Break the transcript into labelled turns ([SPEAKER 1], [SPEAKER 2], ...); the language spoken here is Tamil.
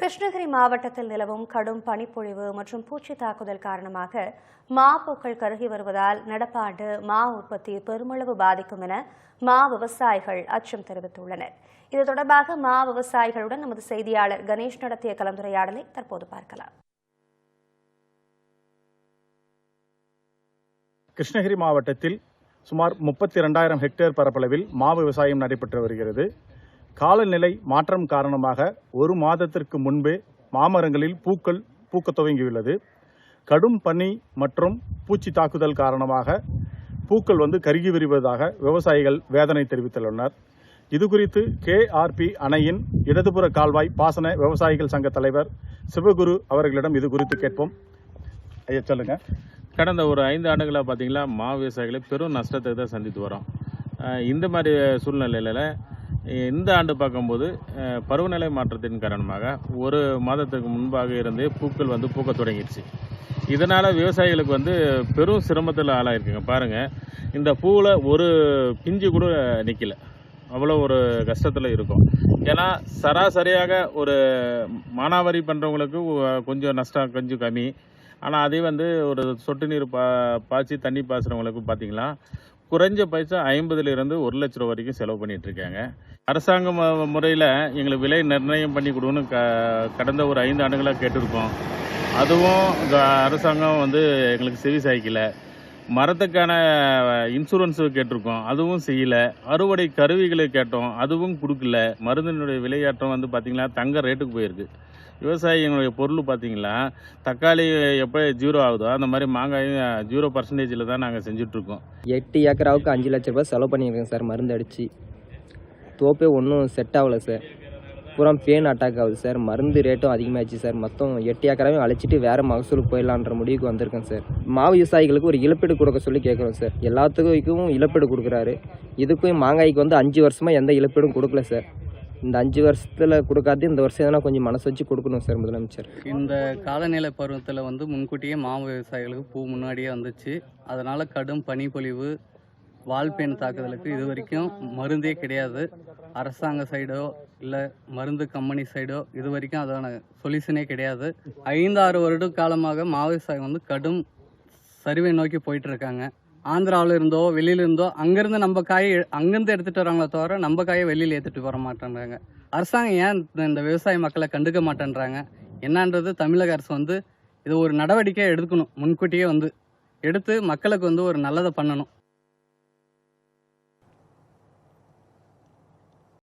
[SPEAKER 1] கிருஷ்ணகிரி மாவட்டத்தில் நிலவும் கடும் பனிப்பொழிவு மற்றும் பூச்சி தாக்குதல் காரணமாக மா பூக்கள் கருகி வருவதால் நடப்பாண்டு மா உற்பத்தி பெருமளவு பாதிக்கும் என மா விவசாயிகள் அச்சம் தெரிவித்துள்ளனர். இது தொடர்பாக மா விவசாயிகளுடன் நமது செய்தியாளர் கணேஷ் நடத்திய கலந்துரையாடலை தற்போது பார்க்கலாம்.
[SPEAKER 2] கிருஷ்ணகிரி மாவட்டத்தில் சுமார் முப்பத்தி இரண்டாயிரம் ஹெக்டேர் பரப்பளவில் மா விவசாயம் நடைபெற்று வருகிறது. காலநிலை மாற்றம் காரணமாக ஒரு மாதத்திற்கு முன்பே மாமரங்களில் பூக்கள் பூக்கத் துவங்கியுள்ளது. கடும் பனி மற்றும் பூச்சி தாக்குதல் காரணமாக பூக்கள் வந்து கருகி விரிவதாக விவசாயிகள் வேதனை தெரிவித்துள்ளனர். இதுகுறித்து கேஆர்பி அணையின் இடதுபுற கால்வாய் பாசன விவசாயிகள் சங்க தலைவர் சிவகுரு அவர்களிடம் இது குறித்து கேட்போம். ஐயா சொல்லுங்க.
[SPEAKER 3] கடந்த ஒரு ஐந்து ஆண்டுகளாக பார்த்தீங்களா மா விவசாயிகளை பெரும் நஷ்டத்தை தான் சந்தித்து வரோம். இந்த மாதிரி சூழ்நிலையில் இந்த ஆண்டு பார்க்கும்போது பருவநிலை மாற்றத்தின் காரணமாக ஒரு மாதத்துக்கு முன்பாக இருந்தே பூக்கள் வந்து பூக்க தொடங்கிடுச்சு. இதனால் விவசாயிகளுக்கு வந்து பெரும் சிரமத்தில் ஆளாயிருக்குங்க. பாருங்கள் இந்த பூவில் ஒரு பிஞ்சு கூட நிற்கல அவ்வளோ ஒரு கஷ்டத்தில் இருக்கும். ஏன்னா சராசரியாக ஒரு மானாவாரி பண்ணுறவங்களுக்கு கொஞ்சம் நஷ்டம் கொஞ்சம் கம்மி. ஆனால் அதே வந்து ஒரு சொட்டு நீர் பா பாய்ச்சி தண்ணி பாய்ச்சுறவங்களுக்கு பார்த்திங்கன்னா குறைஞ்ச பைசா ஐம்பதுலேருந்து ஒரு லட்ச ரூபா வரைக்கும் செலவு பண்ணிகிட்ருக்காங்க அரசாங்க முறையில் எங்களுக்கு விலை நிர்ணயம் பண்ணி கொடுன்னு க கடந்த ஒரு ஐந்து ஆண்டுகளாக கேட்டிருக்கோம். அதுவும் இந்த அரசாங்கம் வந்து எங்களுக்கு செவி சாய்க்கலை. மரத்துக்கான இன்சூரன்ஸு கேட்டிருக்கோம். அதுவும் செய்யல. அறுவடை கருவிகளை கேட்டோம். அதுவும் கொடுக்கல. மருந்தினுடைய விலையாட்டம் வந்து பார்த்திங்கன்னா தங்க ரேட்டுக்கு போயிருக்கு. விவசாயிகளுடைய பொருள் பார்த்தீங்களா தக்காளி எப்போ ஜீரோ ஆகுதோ அந்த மாதிரி மாங்காயும் ஜீரோ பர்சன்டேஜில் தான் நாங்கள் செஞ்சுட்ருக்கோம்.
[SPEAKER 4] எட்டு ஏக்கராவுக்கு அஞ்சு லட்ச ரூபாய் செலவு பண்ணியிருக்கேன் சார் மருந்து அடித்து தோப்பே ஒன்றும் செட் ஆகலை சார். பூரா பேன் அட்டாக் ஆகுது சார் மருந்து ரேட்டும் அதிகமாகிடுச்சு சார் மொத்தம் எட்டு ஏக்கராவே அழைச்சிட்டு வேறு மகசூலுக்கு போயிடலான்ற முடிவுக்கு வந்திருக்கேன் சார் மாவு விவசாயிகளுக்கு ஒரு இழப்பீடு கொடுக்க சொல்லி கேட்குறோம் சார் எல்லாத்துக்கும் இழப்பீடு கொடுக்குறாரு. இதுக்கும் மாங்காய்க்கு வந்து அஞ்சு வருஷமாக எந்த இழப்பீடும் கொடுக்கல சார் இந்த அஞ்சு வருஷத்தில் கொடுக்காது இந்த வருஷம் எதனா கொஞ்சம் மனசு வச்சு கொடுக்கணும் சார் முதலமைச்சர்.
[SPEAKER 5] இந்த காலநிலை பருவத்தில் வந்து முன்கூட்டியே மாவு விவசாயிகளுக்கு பூ முன்னாடியே வந்துச்சு. அதனால் கடும் பனிப்பொழிவு வால்பேன் தாக்குதலுக்கு இது வரைக்கும் மருந்தே கிடையாது. அரசாங்க சைடோ இல்லை மருந்து கம்பெனி சைடோ இது வரைக்கும் அதான சொல்யூஷனே கிடையாது. ஐந்தாறு வருட காலமாக மாவு விவசாயம் வந்து கடும் சரிவை நோக்கி போயிட்டு இருக்காங்க ஆந்திராவில் இருந்தோ வெளியில இருந்தோ அங்கேருந்து நம்ம காயை அங்கேருந்து எடுத்துகிட்டு வராங்களே தவிர நம்ம காயை வெளியில் ஏற்றிட்டு வர மாட்டேன்றாங்க. அரசாங்கம் ஏன் இந்த- இந்த விவசாய மக்களை கண்டுக்க மாட்டேன்றாங்க? என்னன்றது தமிழக அரசு வந்து இது ஒரு நடவடிக்கை எடுக்கணும். முன்கூட்டியே வந்து எடுத்து மக்களுக்கு வந்து ஒரு நல்லதை பண்ணணும்.